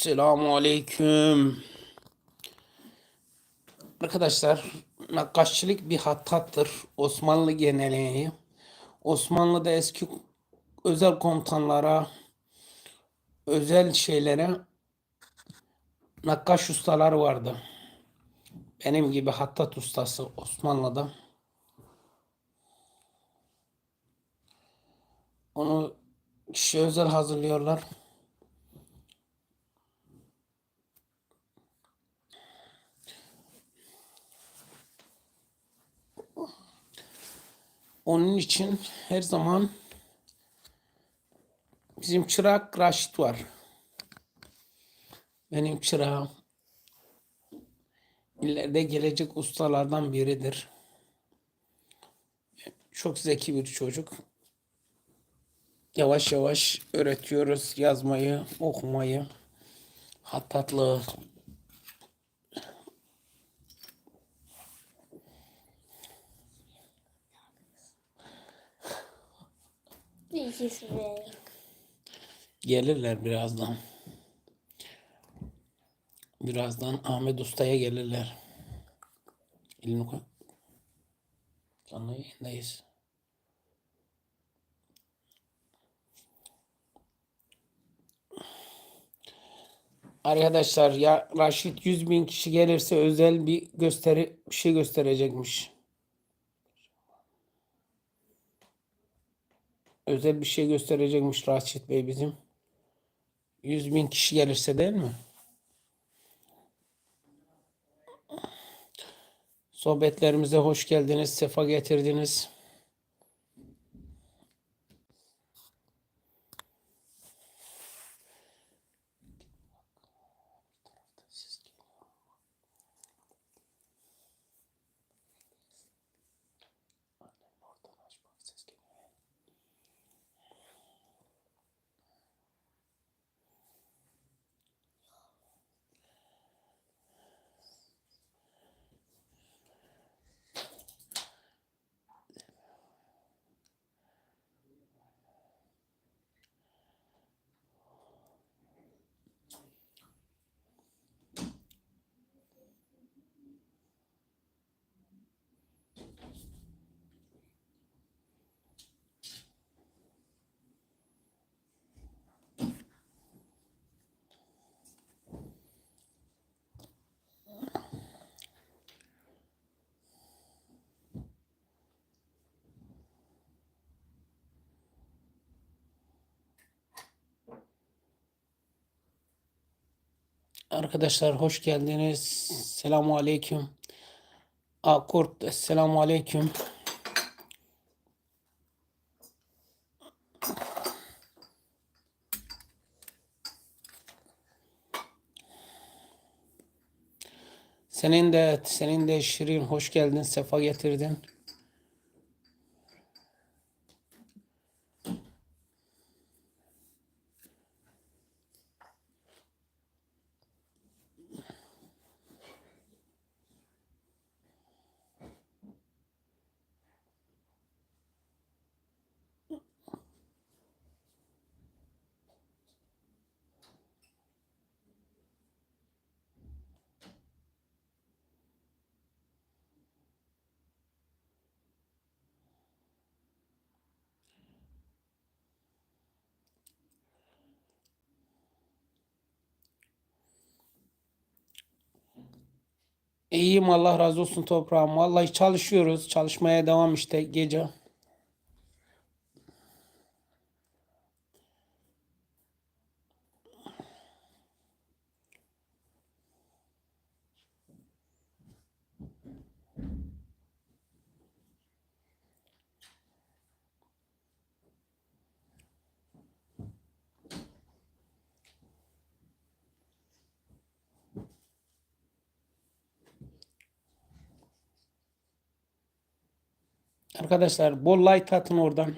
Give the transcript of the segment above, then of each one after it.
Selamun Aleyküm. Arkadaşlar nakkaşçılık bir hattattır. Osmanlı geleneği. Osmanlı'da eski özel komutanlara, özel şeylere nakkaş ustaları vardı. Benim gibi hattat ustası Osmanlı'da. Onu kişi özel hazırlıyorlar. Onun için her zaman bizim çırak Raşit var. Benim çırağım. İleride gelecek ustalardan biridir. Çok zeki bir çocuk. Yavaş yavaş öğretiyoruz yazmayı, okumayı, hattatlığı. Gelirler birazdan. Birazdan Ahmet Usta'ya gelirler. Elini koy. Canlı yayındayız. Arkadaşlar ya Raşit 100 bin kişi gelirse özel bir gösteri bir şey gösterecekmiş. Özel bir şey gösterecekmiş Raşit Bey bizim. 100 bin kişi gelirse değil mi? Sohbetlerimize hoş geldiniz, sefa getirdiniz. Arkadaşlar hoş geldiniz. Selamun aleyküm. Akurt, selamun aleyküm. Senin de senin de Şirin hoş geldin, sefa getirdin. İyiyim Allah razı olsun toprağım. Vallahi çalışıyoruz. Çalışmaya devam işte gece. Arkadaşlar bol like atın oradan.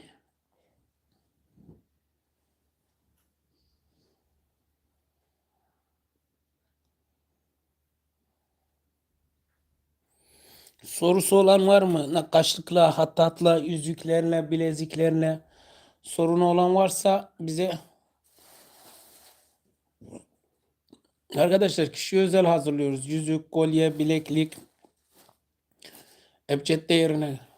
Sorusu olan var mı? Nakkaşlıkla, hattatla, yüzüklerle, bileziklerle sorunu olan varsa bize Arkadaşlar kişiye özel hazırlıyoruz. Yüzük, kolye, bileklik. Ebced değerine.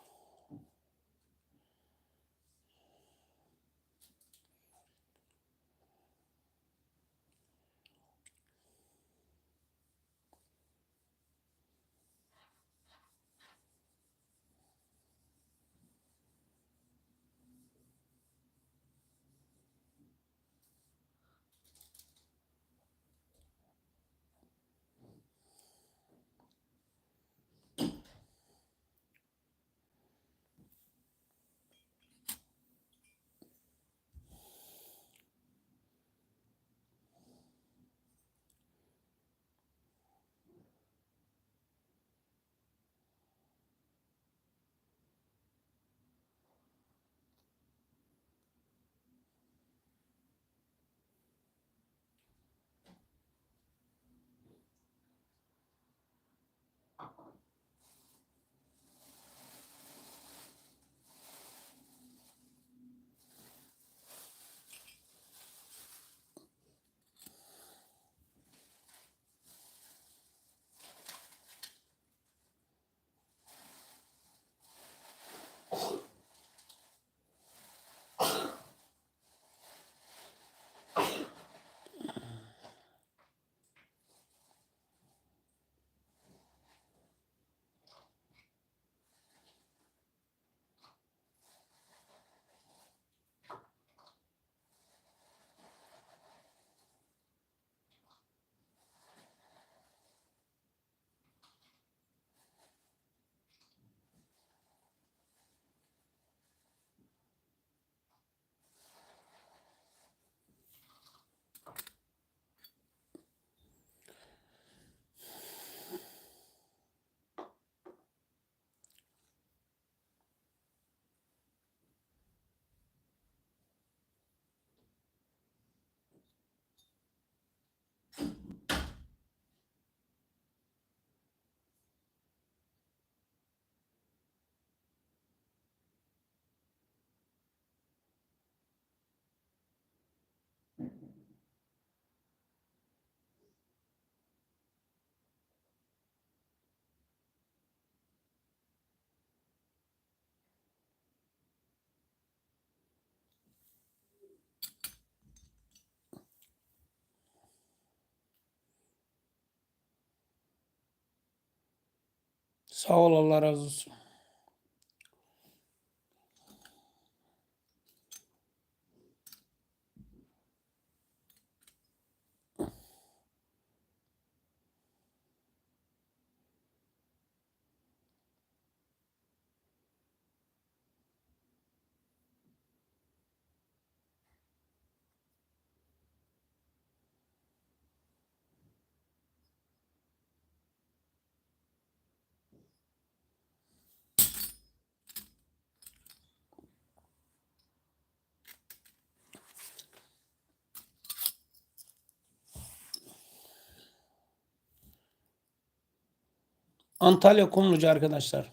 Sağ ol Allah razı olsun. Antalya Kumluca arkadaşlar.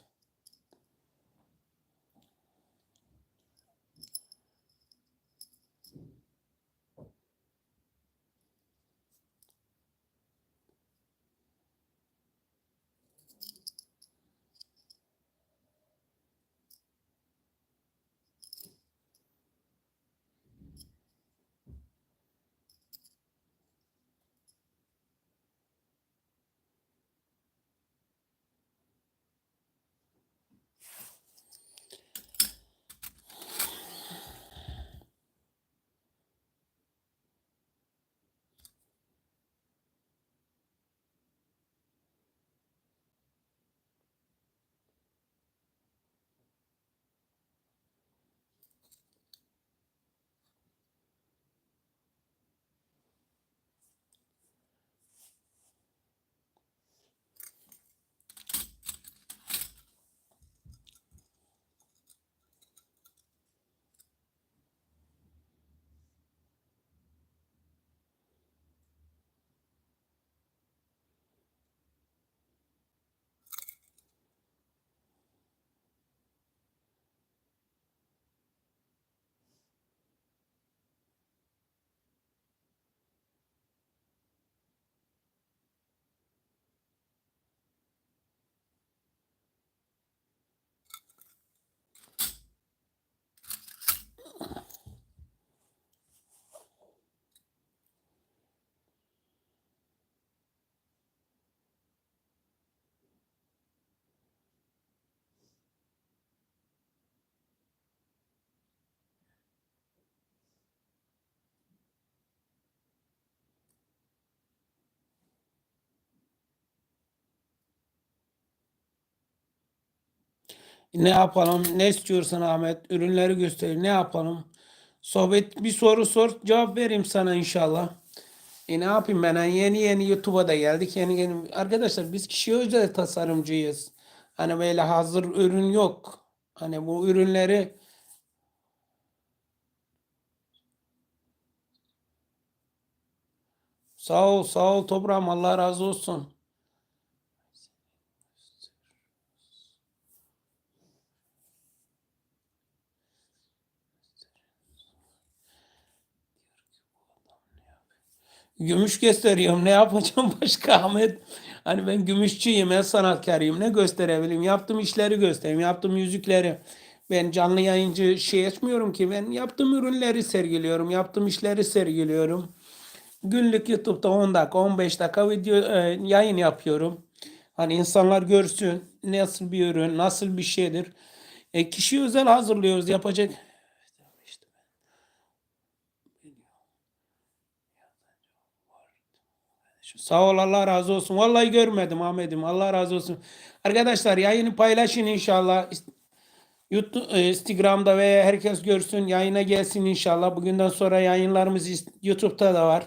Ne yapalım? Ne istiyorsun Ahmet? Ürünleri göster. Ne yapalım? Sohbet bir soru sor, cevap vereyim sana inşallah. E ne yapayım ben? Hani yeni yeni YouTube'a da geldik. Yeni yeni arkadaşlar biz kişiye özel tasarımcıyız. Hani böyle hazır ürün yok. Hani bu ürünleri Sağ ol, sağ ol toprağım. Allah razı olsun. Gümüş gösteriyorum. Ne yapacağım başka Ahmet? Hani ben gümüşçüyüm, el sanatkarıyım. Ne gösterebilirim? Yaptığım işleri göstereyim. Yaptığım yüzükleri. Ben canlı yayıncı şey etmiyorum ki. Ben yaptığım ürünleri sergiliyorum. Yaptığım işleri sergiliyorum. Günlük YouTube'da 10 dakika, 15 dakika video e, yayın yapıyorum. Hani insanlar görsün nasıl bir ürün, nasıl bir şeydir. E, kişi özel hazırlıyoruz. Yapacak Sağ ol Allah razı olsun. Vallahi görmedim Ahmet'im. Allah razı olsun. Arkadaşlar yayını paylaşın inşallah. YouTube, e, Instagram'da ve herkes görsün. Yayına gelsin inşallah. Bugünden sonra yayınlarımız YouTube'da da var.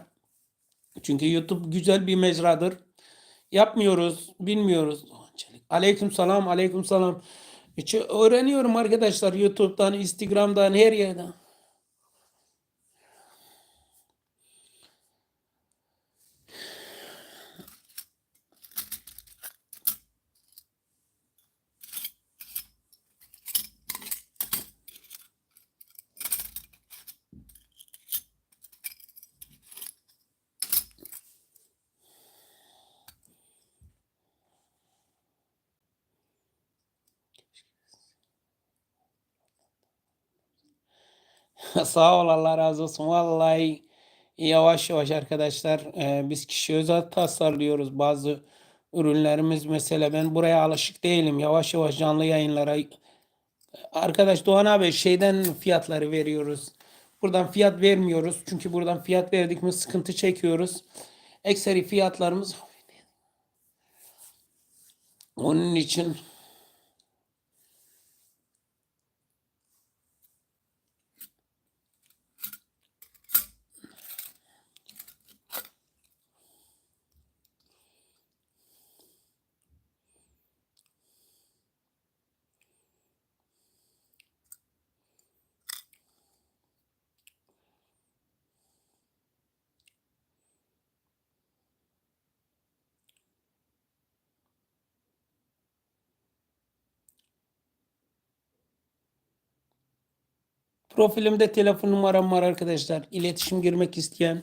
Çünkü YouTube güzel bir mecradır. Yapmıyoruz, bilmiyoruz. Aleyküm selam, aleyküm selam. Hiç öğreniyorum arkadaşlar YouTube'dan, Instagram'dan, her yerden. Sağ ol Allah razı olsun. Vallahi yavaş yavaş arkadaşlar e, biz kişi özel tasarlıyoruz. Bazı ürünlerimiz mesela ben buraya alışık değilim. Yavaş yavaş canlı yayınlara arkadaş Doğan abi şeyden fiyatları veriyoruz. Buradan fiyat vermiyoruz. Çünkü buradan fiyat verdik mi sıkıntı çekiyoruz. Ekseri fiyatlarımız onun için Profilimde telefon numaram var arkadaşlar. İletişim girmek isteyen,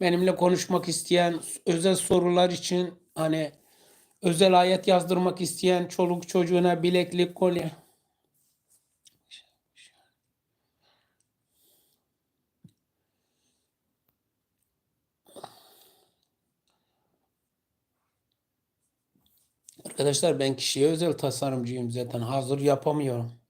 benimle konuşmak isteyen, özel sorular için hani özel ayet yazdırmak isteyen, çoluk çocuğuna bileklik, kolye. Arkadaşlar ben kişiye özel tasarımcıyım zaten. Hazır yapamıyorum.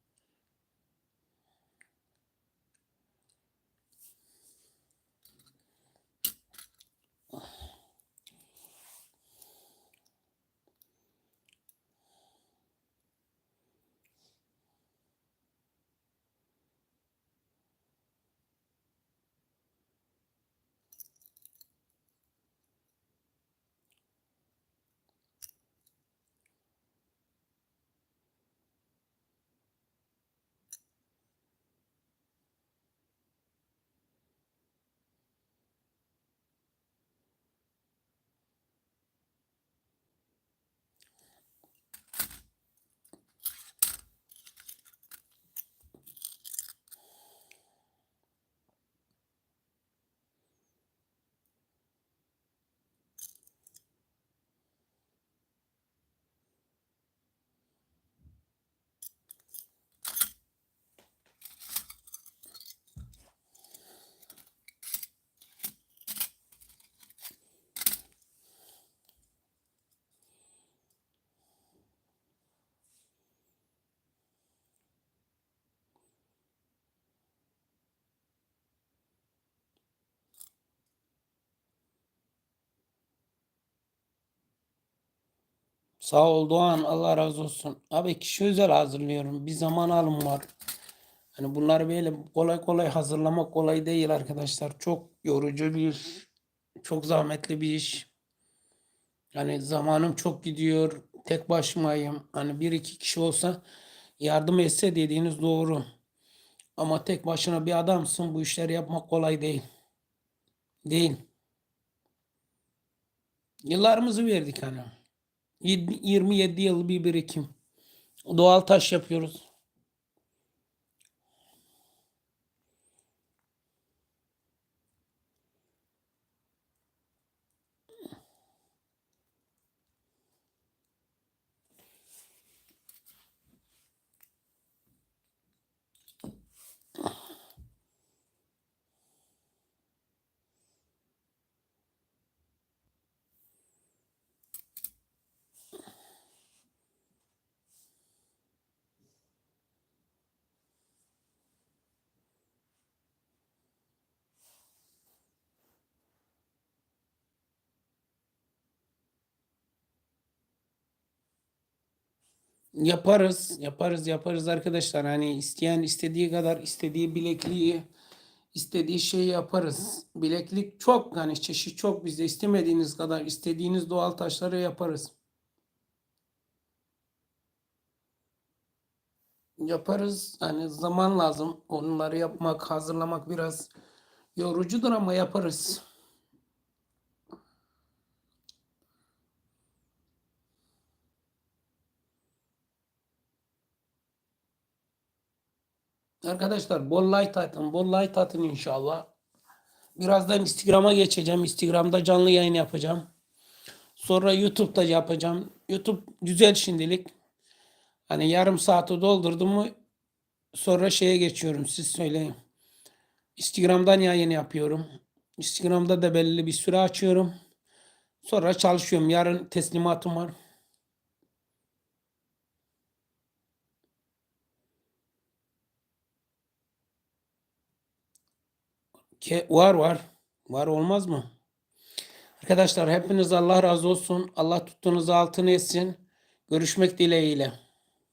Sağ ol Doğan. Allah razı olsun. Abi kişi özel hazırlıyorum. Bir zaman alım var. Hani bunları böyle kolay kolay hazırlamak kolay değil arkadaşlar. Çok yorucu bir. Çok zahmetli bir iş. Yani zamanım çok gidiyor. Tek başımayım. Hani bir iki kişi olsa yardım etse dediğiniz doğru. Ama tek başına bir adamsın. Bu işleri yapmak kolay değil. Değil. Yıllarımızı verdik hani. Yedi- 27 yıl bir birikim. Doğal taş yapıyoruz. Yaparız, yaparız, yaparız arkadaşlar. Hani isteyen istediği kadar istediği bilekliği, istediği şeyi yaparız. Bileklik çok hani çeşit çok bizde istemediğiniz kadar istediğiniz doğal taşları yaparız. Yaparız. Hani zaman lazım. Onları yapmak, hazırlamak biraz yorucudur ama yaparız. Arkadaşlar bol like atın, bol like atın inşallah. Birazdan Instagram'a geçeceğim. Instagram'da canlı yayın yapacağım. Sonra YouTube'da yapacağım. YouTube güzel şimdilik. Hani yarım saati doldurdum mu sonra şeye geçiyorum. Siz söyleyin. Instagram'dan yayın yapıyorum. Instagram'da da belli bir süre açıyorum. Sonra çalışıyorum. Yarın teslimatım var. Ke var var. Var olmaz mı? Arkadaşlar hepiniz Allah razı olsun. Allah tuttuğunuzu altın etsin. Görüşmek dileğiyle.